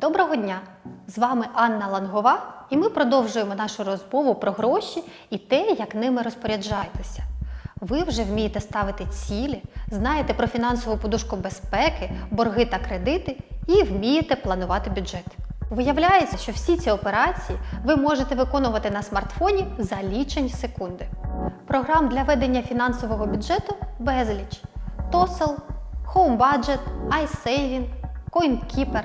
Доброго дня! З вами Анна Лангова, і ми продовжуємо нашу розмову про гроші і те, як ними розпоряджаєтеся. Ви вже вмієте ставити цілі, знаєте про фінансову подушку безпеки, борги та кредити і вмієте планувати бюджет. Виявляється, що всі ці операції ви можете виконувати на смартфоні за лічені секунди. Програм для ведення фінансового бюджету безліч: TOSL, Home Budget, iSaving, CoinKeeper.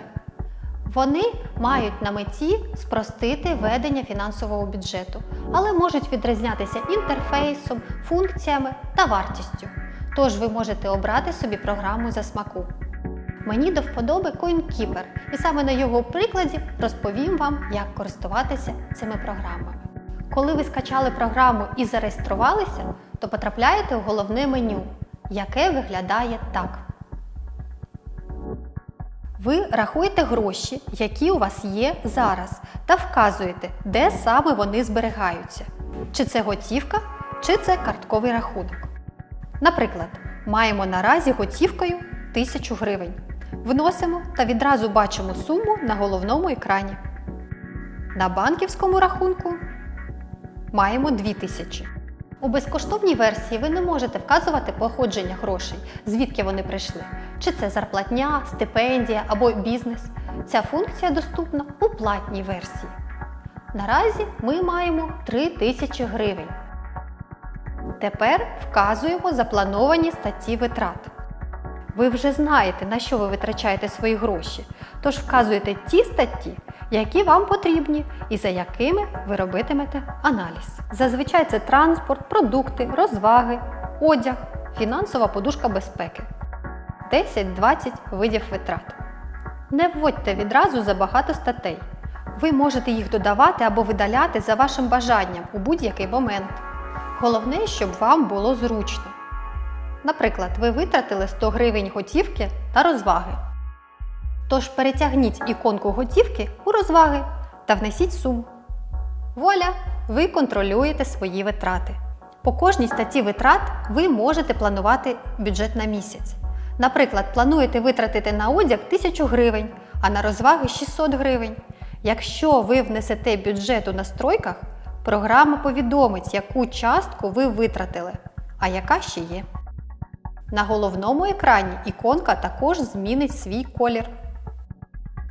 Вони мають на меті спростити ведення фінансового бюджету, але можуть відрізнятися інтерфейсом, функціями та вартістю. Тож ви можете обрати собі програму за смаку. Мені до вподоби CoinKeeper, і саме на його прикладі розповім вам, як користуватися цими програмами. Коли ви скачали програму і зареєструвалися, то потрапляєте в головне меню, яке виглядає так. Ви рахуєте гроші, які у вас є зараз, та вказуєте, де саме вони зберігаються. Чи це готівка, чи це картковий рахунок. Наприклад, маємо наразі готівкою 1000 гривень. Вносимо та відразу бачимо суму на головному екрані. На банківському рахунку маємо 2000. У безкоштовній версії ви не можете вказувати походження грошей, звідки вони прийшли. Чи це зарплатня, стипендія або бізнес. Ця функція доступна у платній версії. Наразі ми маємо 3000 гривень. Тепер вказуємо заплановані статті витрат. Ви вже знаєте, на що ви витрачаєте свої гроші, тож вказуєте ті статті, які вам потрібні і за якими ви робитимете аналіз. Зазвичай це транспорт, продукти, розваги, одяг, фінансова подушка безпеки. 10-20 видів витрат. Не вводьте відразу забагато статей. Ви можете їх додавати або видаляти за вашим бажанням у будь-який момент. Головне, щоб вам було зручно. Наприклад, ви витратили 100 гривень готівки та розваги. Тож перетягніть іконку готівки у розваги та внесіть суму. Вуаля! Ви контролюєте свої витрати. По кожній статті витрат ви можете планувати бюджет на місяць. Наприклад, плануєте витратити на одяг 1000 гривень, а на розваги 600 гривень. Якщо ви внесете бюджет у настройках, програма повідомить, яку частку ви витратили, а яка ще є. На головному екрані іконка також змінить свій колір.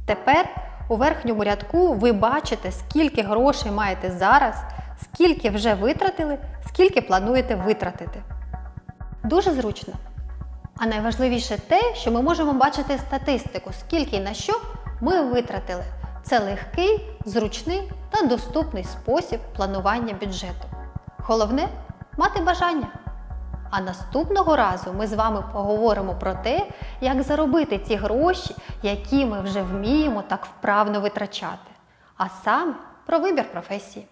Тепер у верхньому рядку ви бачите, скільки грошей маєте зараз, скільки вже витратили, скільки плануєте витратити. Дуже зручно. А найважливіше те, що ми можемо бачити статистику, скільки і на що ми витратили. Це легкий, зручний та доступний спосіб планування бюджету. Головне мати бажання. А наступного разу ми з вами поговоримо про те, як заробити ті гроші, які ми вже вміємо так вправно витрачати. А саме про вибір професії.